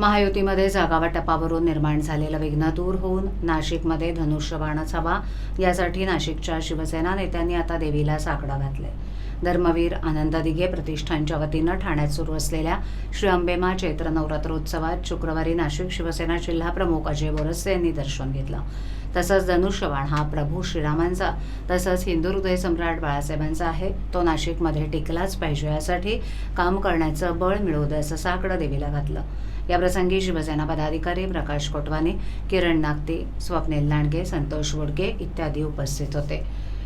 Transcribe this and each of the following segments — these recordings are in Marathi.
महायुतीमध्ये जागावाटपावरून निर्माण झालेलं विघ्न दूर होऊन नाशिकमध्ये धनुष्यबाणच हवा. यासाठी नाशिकच्या शिवसेना नेत्यांनी आता देवीला साकडं घातलंय. धर्मवीर आनंद दिघे प्रतिष्ठानच्या वतीनं ठाण्यात सुरू असलेल्या श्री अंबेमा चैत्र नवरात्रोत्सवात शुक्रवारी नाशिक शिवसेना जिल्हाप्रमुख अजय बोरसे यांनी दर्शन घेतलं. तसंच धनुष्यबाण हा प्रभू श्रीरामांचा तसंच हिंदू हृदय सम्राट बाळासाहेबांचा आहे. तो नाशिकमध्ये टिकलाच पाहिजे यासाठी काम करण्याचं बळ मिळवू दे असं साकडं देवीला घातलं. याप्रसंगी शिवसेना पदाधिकारी प्रकाश कोटवाने किरण नागते स्वप्नील लांडगे संतोष वडके इत्यादी उपस्थित होते.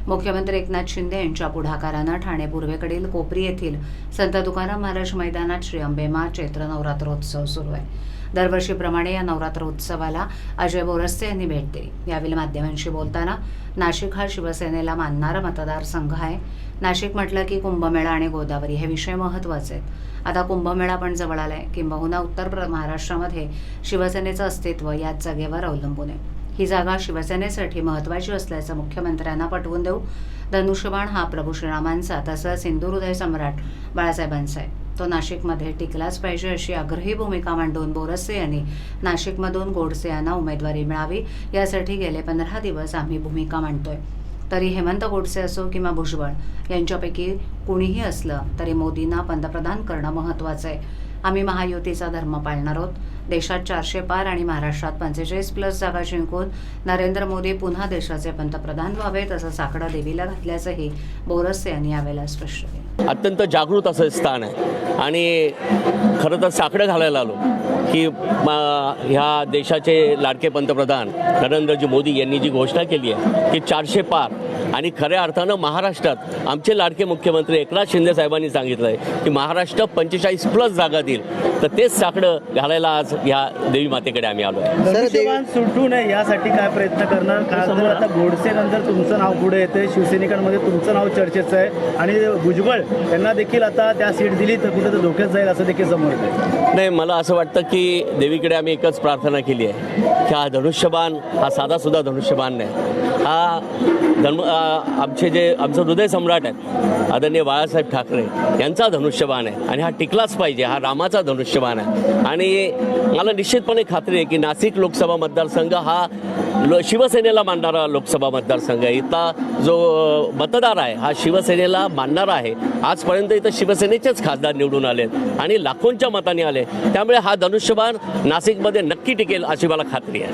मुख्यमंत्री एकनाथ शिंदे यांच्या पुढाकारानं ठाणे पूर्वेकडील कोपरी येथील संत तुकाराम महाराज मैदानात श्री अंबेमा चैत्र नवरात्रोत्सव सुरू आहे. दरवर्षीप्रमाणे या नवरात्र उत्सवाला अजय बोरस्ते यांनी भेट दिली. यावेळी माध्यमांशी बोलताना नाशिक हा शिवसेनेला मानणारा मतदारसंघ आहे. नाशिक म्हटलं की कुंभमेळा आणि गोदावरी हे विषय महत्त्वाचे आहेत. आता कुंभमेळा पण जवळ आला आहे किंबहुना उत्तर प्र- महाराष्ट्रामध्ये शिवसेनेचं अस्तित्व याच जागेवर अवलंबून आहे. ही जागा शिवसेनेसाठी महत्त्वाची असल्याचं मुख्यमंत्र्यांना पटवून देऊ धनुष्यबाण हा प्रभू श्रीरामांचा तसंच हिंदू हृदय सम्राट बाळासाहेबांचा आहे. तो नाशिकमध्ये टिकलाच पाहिजे अशी आग्रही भूमिका मांडून बोरसे यांनी नाशिकमधून गोडसे यांना उमेदवारी मिळावी यासाठी गेले पंधरा दिवस आम्ही भूमिका मांडतोय. तरी हेमंत गोडसे असो किंवा भुजबळ यांच्यापैकी कुणीही असलं तरी मोदींना पंतप्रधान करणं महत्त्वाचं आहे. आम्ही महायुतीचा धर्म पाळणार आहोत. देशात चारशे पार आणि महाराष्ट्रात पंचेचाळीस प्लस जागा जिंकून नरेंद्र मोदी पुन्हा देशाचे पंतप्रधान व्हावेत असं साकडं देवीला घातल्याचंही बोरसे यांनी यावेळेला स्पष्ट केलं. अत्यंत जागृत असं स्थान आहे. आणि खरं तर साकडं घालायला आलो. की ह्या देशाचे लाडके पंतप्रधान नरेंद्रजी मोदी यांनी जी घोषणा केली आहे की चारशे पार आणि खऱ्या अर्थानं महाराष्ट्रात आमचे लाडके मुख्यमंत्री एकनाथ शिंदे साहेबांनी सांगितलं आहे की महाराष्ट्र पंचेचाळीस प्लस जागा देईल. तर तेच साकडं घालायला आज ह्या देवी मातेकडे आम्ही आलो सुटू नये यासाठी काय प्रयत्न करणार? खासदार आता गोडसे नंतर तुमचं नाव पुढे येते शिवसैनिकांमध्ये तुमचं नाव चर्चेचं आहे. आणि भुजबळ यांना देखील आता त्या सीट दिली तर कुठं तर धोक्यात जाईल असं देखील समोर नाही मला असं वाटतं की देवीकडे आम्ही एकच प्रार्थना केली आहे की हा धनुष्यबाण हा साधासुद्धा धनुष्यबाण नाही. हा धनु आमचे जे आमचं हृदय सम्राट आहेत आदरणीय बाळासाहेब ठाकरे यांचा धनुष्यबाण आहे आणि हा टिकलाच पाहिजे हा रामाचा धनुष्यबाण आहे. आणि मला निश्चितपणे खात्री आहे की नाशिक लोकसभा मतदारसंघ हा लो शिवसेनेला मानणारा लोकसभा मतदारसंघ आहे. इथला जो मतदार आहे हा शिवसेनेला मानणारा आहे. आजपर्यंत इथं शिवसेनेचेच खासदार निवडून आलेत आणि लाखोंच्या मताने आले त्यामुळे हा धनुष्यबाण नाशिकमध्ये नक्की टिकेल अशी मला खात्री आहे.